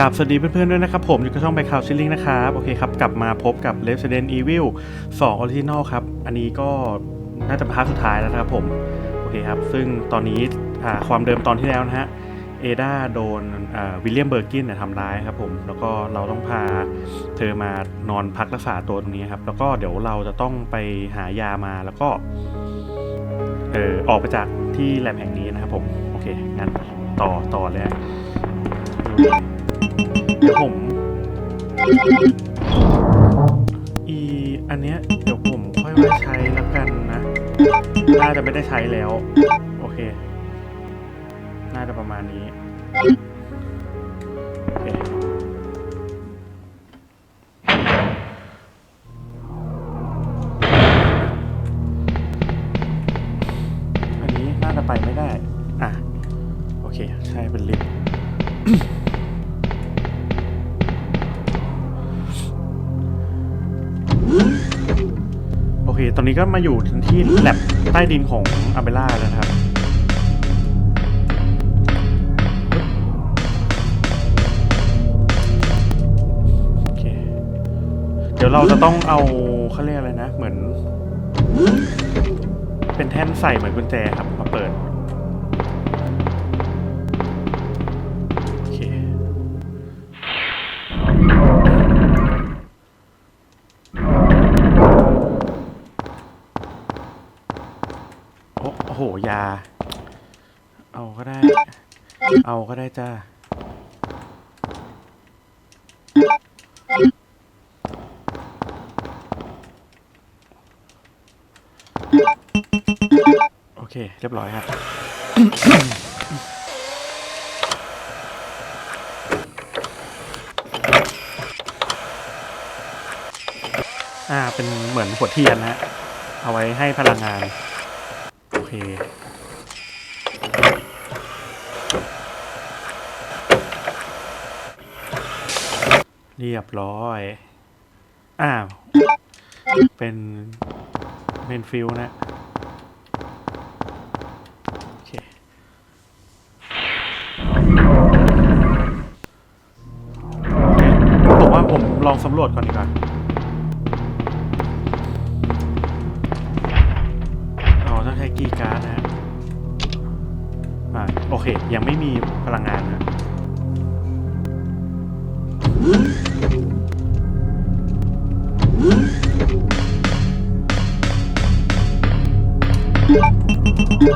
กับสวัสดีเพื่อนๆด้วยนะครับ ผมอยู่กับช่องไปข่าวชิลลิงนะครับ โอเคครับ กลับมาพบกับ Resident Evil 2 Original ครับ อันนี้ก็น่าจะเป็นภาคสุดท้ายแล้วนะครับผม โอเคครับ ซึ่งตอนนี้ความเดิมตอนที่แล้วนะฮะ เอดาโดนวิลเลียมเบอร์กินเนี่ยทำร้ายครับผม แล้วก็เราต้องพาเธอมานอนพักรักษาตัวตรงนี้ครับ แล้วก็เดี๋ยวเราจะต้องไปหายามาแล้วก็เออออกไปจากที่แลบแห่งนี้นะครับผม โอเคงั้นต่อต่อเลย เดี๋ยวผม อีอันเนี้ยเดี๋ยวผมค่อยมาใช้แล้วกันนะ น่าจะไม่ได้ใช้แล้ว โอเค น่าจะประมาณนี้ อนนี้ก็มาอยู่ที่แลบใต้ดินของอาเบล่าแล้วครับเคเดี๋ยวเราจะต้องเอาเขาเรียกอะไรนะ เหมือน เป็นแท่นใส่เหมือนกุญแจครับ มาเปิด ยา เอาก็ได้ เอาก็ได้จ้าโอเค เรียบร้อยครับอ่าเป็นเหมือนหัวเทียนนะฮะ เอาไว้ให้พลังงาน โอเค เรียบร้อย อ้าว เป็นเป็นฟิลนะโอเคโอเค ผมว่าผมลองสำรวจก่อนดีกว่าอ๋อต้องใช้กีการ์ดนะฮะอ่า โอเค ยังไม่มีพลัง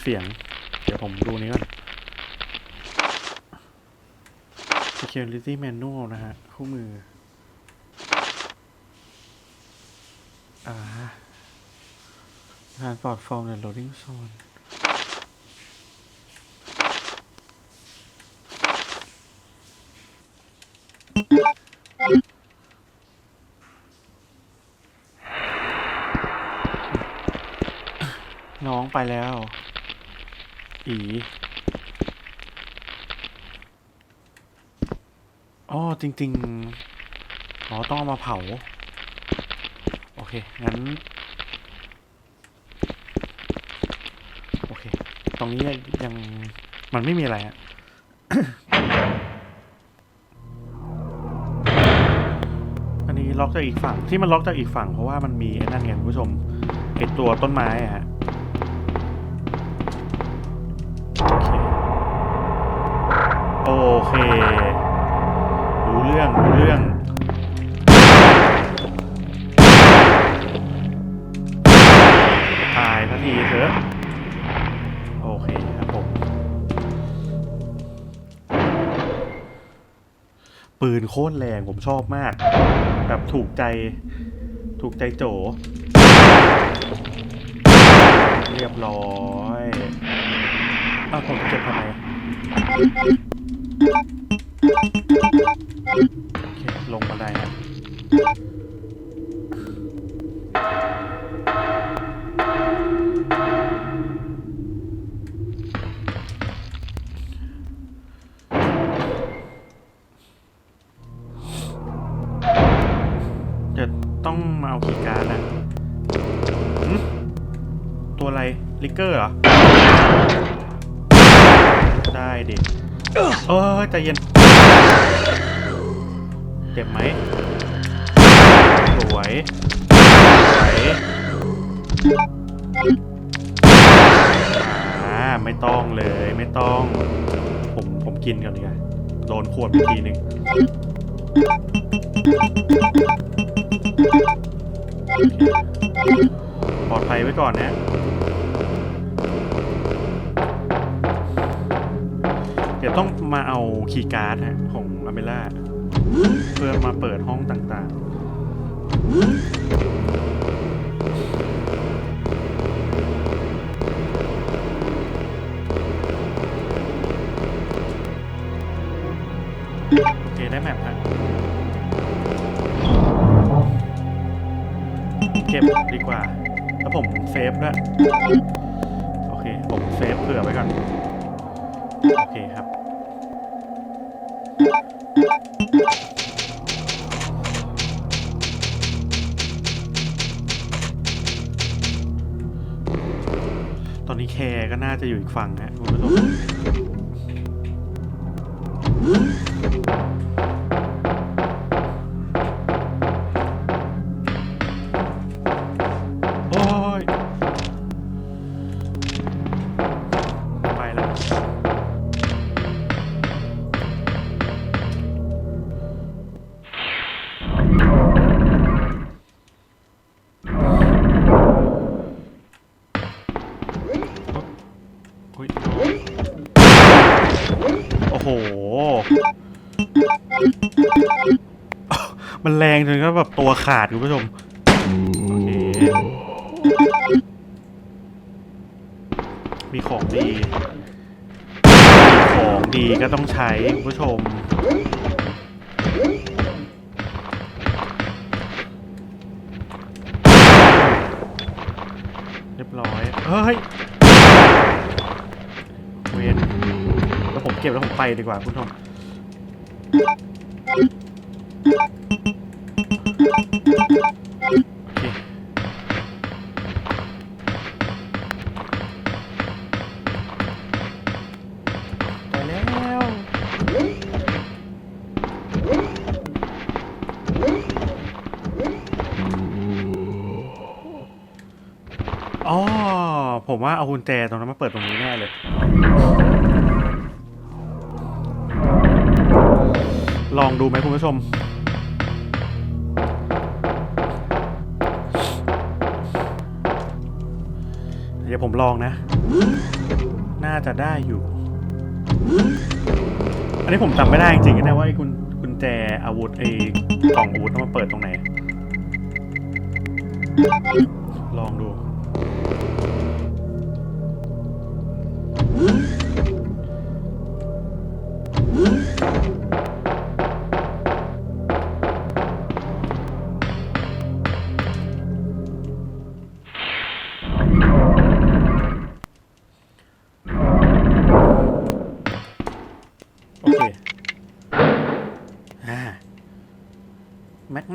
เสียง เดี๋ยวผมดูนี้ก่อน security manual นะฮะ คู่มือ อ่างารปลอดฟอร์มใน loading zone น้องไปแล้ว อีอ๋อจริง ๆ อ๋อ ต้องเอามาเผา โอเค งั้น โอเค ตรงนี้ยังมันไม่มีอะไรอะอันนี้ล็อกจากอีกฝั่งที่มันล็อกจากอีกฝั่งเพราะว่ามันมีไอ้นั่นไงคุณผู้ชมไอ้ตัวต้นไม้อะ โอเค รู้เรื่อง รู้เรื่อง ตายสักทีเถอะ โอเคครับผม ปืนโคตรแรงผมชอบมาก แบบถูกใจ ถูกใจโจ เรียบร้อยาวผมเก็บทำไม โอเคลงมาได้ฮะเดี๋ยวต้องมาเอาคีการ์ดนะตัวอะไร ลิกเกอร์เหรอ ได้ดิ เออใจเย็น เจ็บไหมสวยสวยอ่าไม่ต้องเลยไม่ต้อง ผมผมกินก่อนดีกว่าโดนขวดไปทีหนึ่งปลอดภัยไว้ก่อนนะ เดี๋ยวต้องมาเอาคีย์การ์ดฮะของอเมล่าเพื่อมาเปิดห้องต่างๆ โอเค ได้แมปฮะเก็บดีกว่า แล้วผมเซฟด้วย โอเค ผมเซฟเผื่อไว้ก่อน ตอนนี้แคร์ก็น่าจะอยู่อีกฝั่งฮะคุณผู้ชม มันแรงจนก็แบบตัวขาดคุณผู้ชม โอเค มีของดีมีของดีก็ต้องใช้คุณผู้ชม เรียบร้อย เฮ้ย เก็บแล้วผมไปดีกว่าคุณผู้ชมไปแล้วอ๋อผมว่าเอากุญแจตรงนั้นมาเปิดตรงนี้แน่เลย ลองดูไหมคุณผู้ชม เดี๋ยวผมลองนะ น่าจะได้อยู่ อันนี้ผมจำไม่ได้จริงๆนะว่าไอ้กุญกุญแจอาวุธไอ้กล่องอาวุธต้องมาเปิดตรงไหน ลองดู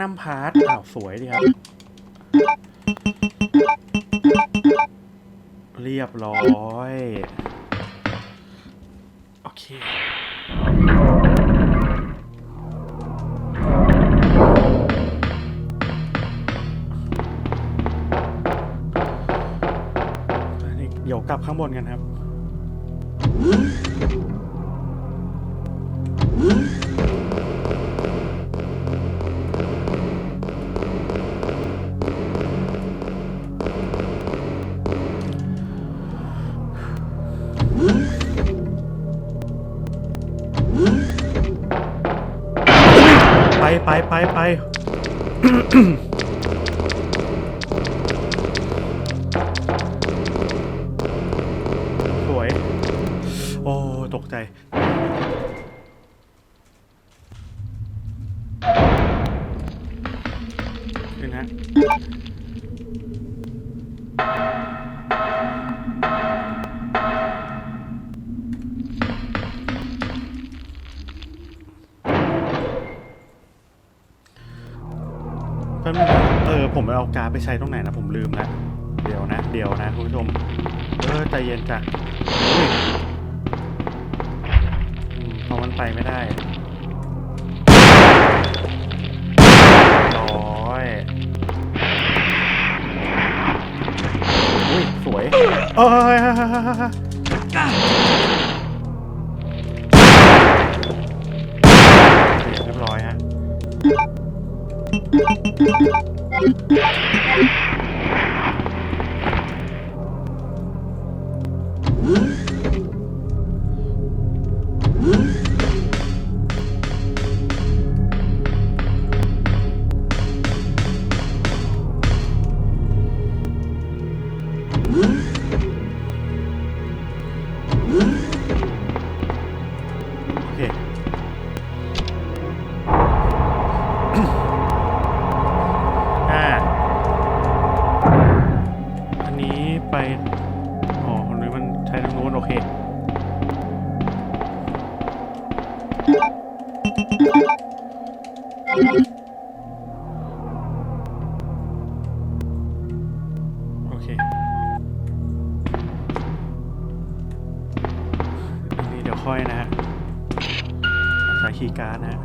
นัมพาร์ทอ้าวสวยดีครับ เรียบร้อย โอเคเดี๋ยวกลับข้างบนกันครับ ไปไป ผมเอาการไปใช้ตรงไหนนะผมลืมแล้วเดี๋ยวนะ เดี๋ยวนะคุณผู้ชม เออใจเย็นจ้ะอุ้ยอืมเพราะมันไปไม่ได้ร้อยอุ้ยสวยเอ้ยเรียบร้อยฮะ ค่อยนะฮะใช้คีย์การ์ดนะฮะ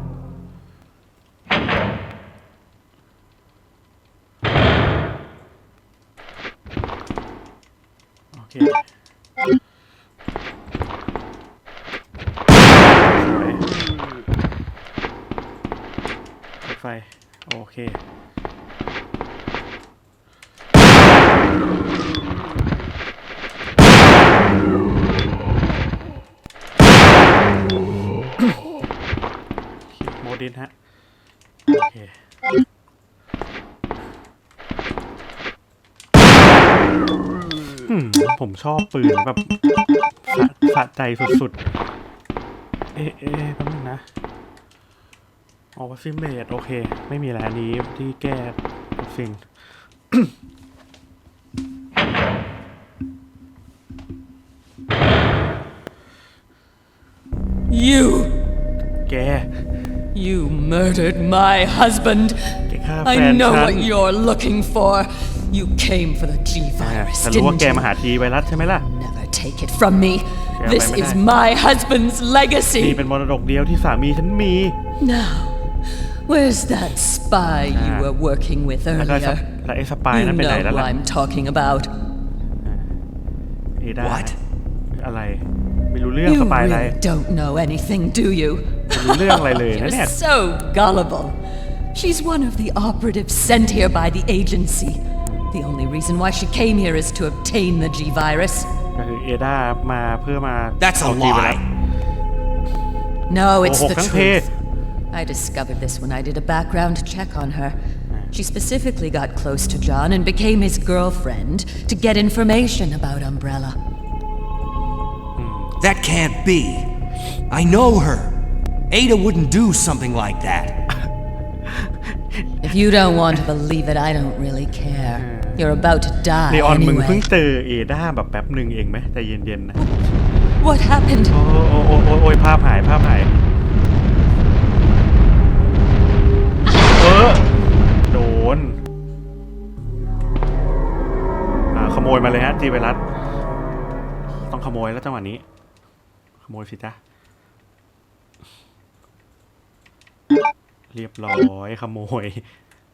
โอเคไฟ โอเค นฮะ โอเคอืมผมชอบปืนแบบสะสะใจสุดๆ เอ๊ะเอ๊ะแป๊บนึงนะออกซิมเบดโอเค ไม่มีอะไรอันนี้ที่แก้สิ่ง You, แก you murdered my husband. แกฆ่าแฟ I น know ฉัน what you're looking for. You came for the G อ่า virus, ฉันรู้ว่า didn't แกมา you? หาทีไวรัสใช่ไหมล่ะ Never take it from me. Yeah, This but is I- my husband's นี่ legacy. เป็นมรดกเดียวที่สามีฉันมี Now, where's that spy you Ah. were working with แล้วก็ส earlier? แล้วไอ้สปาย You นั้นไปไหน know แล้ว who ล่ะ I'm talking about. เอดา What? อะไร ไม่รู้เรื่อง You สปายอะไร really don't know anything, do you? ไม่รู้เรื่องอะไรเลยนะ You're เนี่ย so gullible. She's one of the operatives sent here by the agency. The only reason why she came here is to obtain the G virus. ก็คือเอดามาเพื่อมา That's a เอาทีไวรัส lie. No, it's Oh, the kang truth. pe. I discovered this when I did a background check on her. She specifically got close to John and became his girlfriend to get information about Umbrella. That can't be. I know her. Ada wouldn't do something like that. If you don't want to believe it, I don't really care. You're about to die เลออนมึงเพิ่ง anyway. เจอเอดาแบบแป๊บหนึ่งเองไหมใจเย็นๆนะ What happened? โอ้โอ้โอ้โอ้โอ้ยภาพหายภาพหายเออโดนอ่าขโมยมาเลยฮะจีไวรัสต้องขโมยแล้วจังหวะนี้ ขโมยสิจ้ะ เรียบร้อยขโมย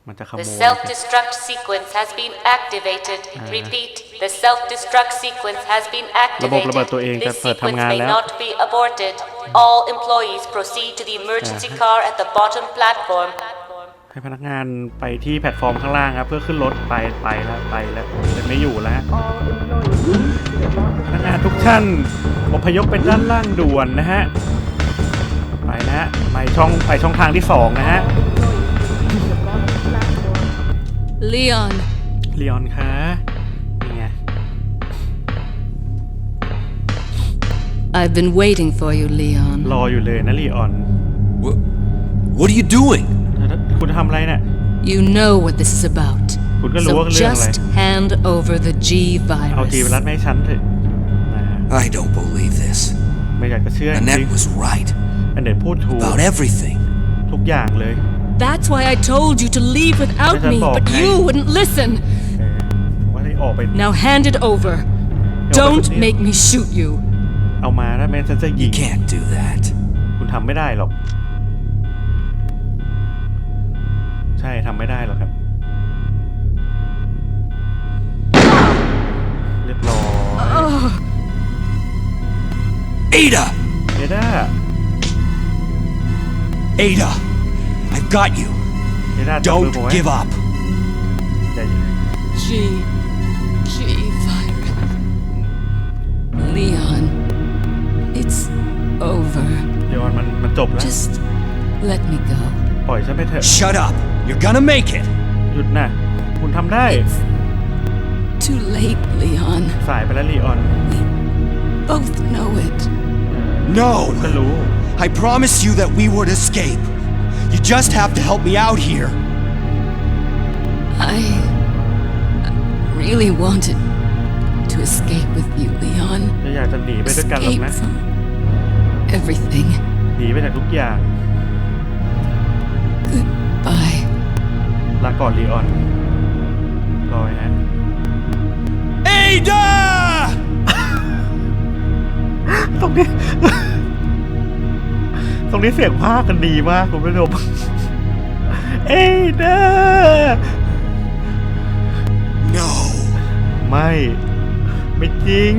มันจะขโม The ย self-destruct sequence has been activated. Repeat, the self-destruct sequence has been ระบบระเบิด activated. ตัวเองจะ This เปิด sequence ทำงาน may แล้ว not be aborted. All employees proceed to the emergency car at the bottom platform. ให้พนักงานไปที่แพลตฟอร์มข้างล่างครับ เพื่อขึ้นรถไปไปแล้วไปแล้วจะไม่อยู่แล้วฮะพนักงานทุกท่านอพยพไปด้านล่างด่วนนะฮะไปนะ ฮะไปช่องไปช่องทางที่สองนะฮะ Leon, เลียนคะนี่ไง I've been waiting for you, Leon. รออยู่เลยนะลีออน What, what are you doing? คุณทำอะไรเนี่ย You know what this is about. คุณก็รู้ So ว่าเรื่องอะไร just hand over the G เอาจี virus. ไปรัดไม่ให้ฉันเถอะนะ I don't believe this. ไม่อยากจะเชื่อจริง Annette was right อันเด็ดพูดถูก about everything. ทุกอย่างเลย That's why I told you to leave without Doesn't me, bother but me. you wouldn't listen. เออว่าได้ออกไป Now hand it over. but Don't the- make me shoot you. เอามาถ้าแม้ฉันจะยิ You ง can't do that. คุณทำไม่ได้หรอก ใช่ทำไม่ได้หรอกครับ เรียบร้อย Ada! เอด้า Ada! I've got you. เอด้าจับมือ Don't ผมไว้ give up. อย่า G. G virus. Leon. It's over. เดี๋ยวมันมันจบแล้ว Just let me go. ปล่อยฉันไปเถอะ Shut up. You're gonna make it. หยุดนะคุณทำได้ It's too late, Leon. สายไปแล้วลีออน We both know it. ก็ No. รู้ I promised you that we would escape. You just have to help me out here. I really wanted to escape with you, Leon. จะอยากจะหนีไปด้วยกันหรอก Escape นะ from everything. หนีไปจากทุกอย่าง Goodbye. ลาก่อนลีออนรอยฮะ Ada! ตรงนี้ ต รงนี้เสียงภาคกันดีมากคุณผู้ชมเอ้ยเด้อ No. ไม่ ไม่จริง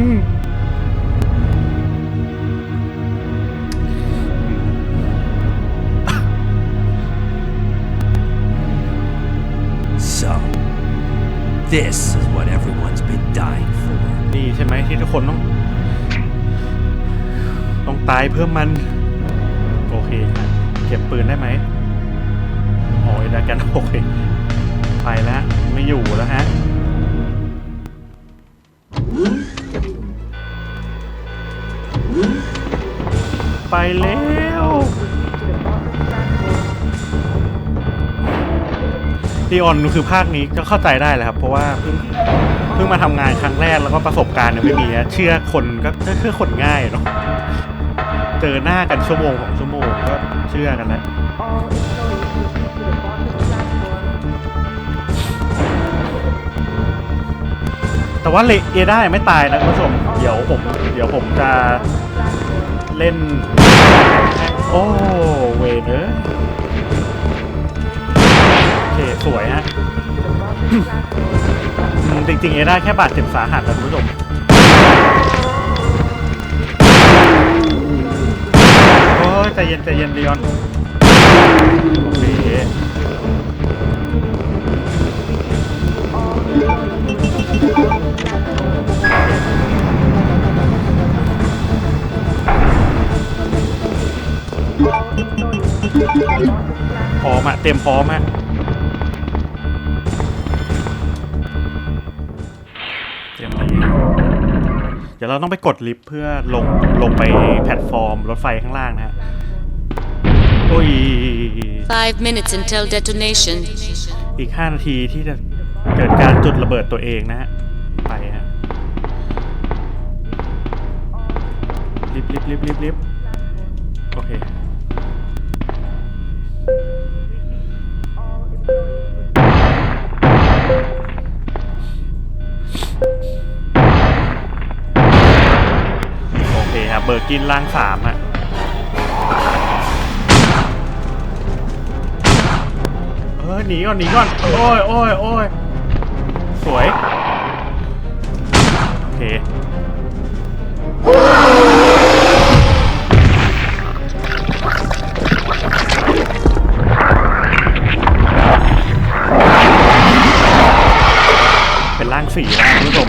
So, this is what everyone's been dying for. นี่ใช่ไหมที่ทุกคนต้อง ต้องตายเพื่อมันโอ เคครับเก็บปืนได้ไหมโอ้ยดากันโอเคไปแล้วไม่อยู่แล้วฮะไปแล้วดีออนคือภาคนี้ก็เข้าใจได้แหละครับ เพราะว่าเพิ่งเพิ่งมาทำงานครั้งแรกแล้วก็ประสบการณ์เนี่ยไม่มีอะเชื่อคนก็เชื่อคนง่ายเนาะเจอหน้ากันชั่วโมงของ เชื่อกันแล้วแต่ว่าเลเอได้ไม่ตายนะคุณผู้ชม เดี๋ยวผม เดี๋ยวผมจะเล่น โอ้เวเนอร์โอเค สวยฮะจริงๆเอได้แค่บาดเจ็บสาหัสนะคุณผู้ชม อใจเย็นใจเย็นลีออนโอเคพร้อมอะเต็มพร้อมฮะเตรียมไปเดี๋ยวเราต้องไปกดลิฟต์เพื่อลงลงไปแพลตฟอร์มรถไฟข้างล่างนะฮะ อ้ย Five minutes until detonation. อีก 5 นาทีที่จะเกิดการจุดระเบิดตัวเองนะฮะ ไปฮะลิฟต์ลิฟต์ลิฟต์ลิฟต์ลิฟต์โอเค โอเคครับเบอร์กินล่างสามฮะ ออหนีก่อนหนีก่อนโอ้ยโอ้ยโอ้ยสวยโอเคเป็นร่างสีนะคุณผู้ชม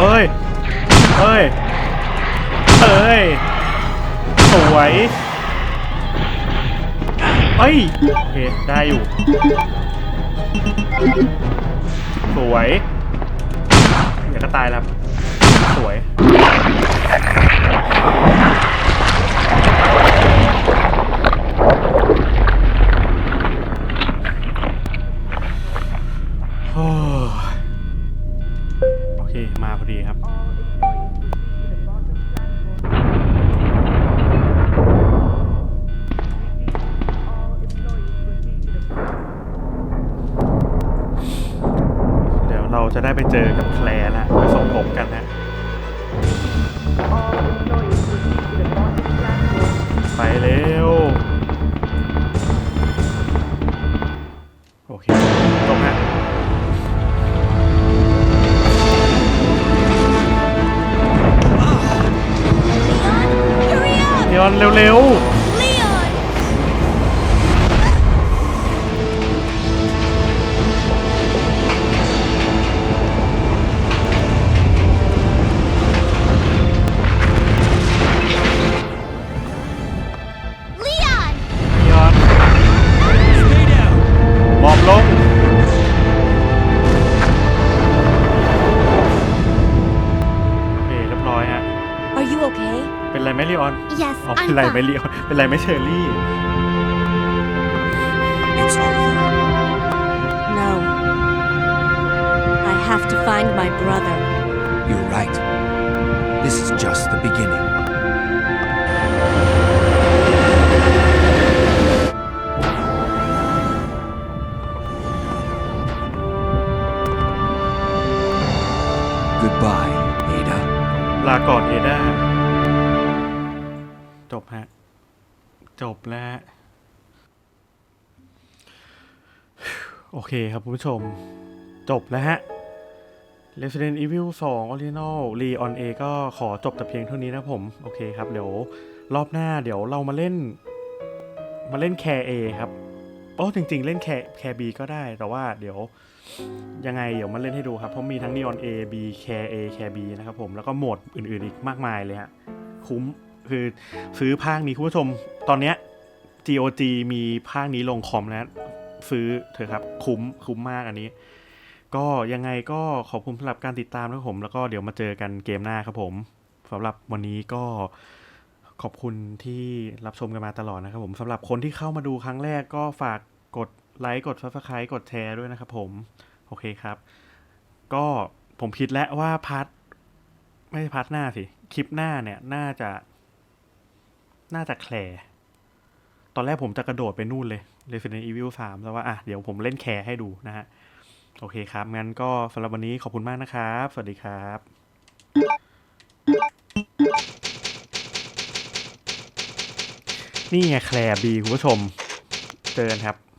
เอ้ย เอ้ย เอ้ย สวยเอ้ย โอเค ได้อยู่ สวยอย่าก็ตายแล้ว สวย โอมาพอดีครับ เดี๋ยวเราจะได้ไปเจอกับแคลร์นะไปสมทบกันนะไปเร็ว อนเร็ว เป็นไรไหม fine. ลีออน เป็นไรไหมเชอรี่ It's over. No. I have to find my brother. You're right. This is just the beginning. Goodbye, Ada. ลาก่อนเอด้า จบแล้ว โอเคครับคุณผู้ชม จบแล้วฮะ Resident Evil 2 Original Leon A ก็ขอจบแต่เพียงเท่านี้นะผม โอเคครับ เดี๋ยวรอบหน้าเดี๋ยวเรามาเล่น มาเล่นแคร์ A ครับโอ้จริง ๆ เล่นแคร์แคร์ B ก็ได้ แต่ว่าเดี๋ยวยังไงเดี๋ยวมาเล่นให้ดูครับ เพราะมีทั้ง Neon A B Care A Care B นะครับผม แล้วก็โหมดอื่นๆอีกมากมายเลยฮะ คุ้ม คือซื้อภาคนี้คุณผู้ชมตอนเนี้ย GOG มีภาคนี้ลงคอมแล้วซื้อเถอะครับคุ้มคุ้มมากอันนี้ ก็ยังไงก็ขอบคุณสำหรับการติดตามนะครับผม แล้วก็เดี๋ยวมาเจอกันเกมหน้าครับผมสำหรับวันนี้ก็ขอบคุณที่รับชมกันมาตลอดนะครับผมสำหรับคนที่เข้ามาดูครั้งแรกก็ฝากกดไลค์กด subscribe กดแชร์ด้วยนะครับผม โอเคครับ ก็ผมคิดแล้วว่าพาร์ทไม่ใช่พาร์ทหน้าสิ คลิปหน้าเนี่ย น่าจะ น่าจะแคลร์ตอนแรกผมจะกระโดดไปนู่นเลย Resident Evil 3 แล้วว่าอะเดี๋ยวผมเล่นแคร์ให้ดูนะฮะ โอเคครับ งั้นก็สำหรับวันนี้ขอบคุณมากนะครับ สวัสดีครับนี่ไงแคลร์บีคุณผู้ชม เจอกันครับ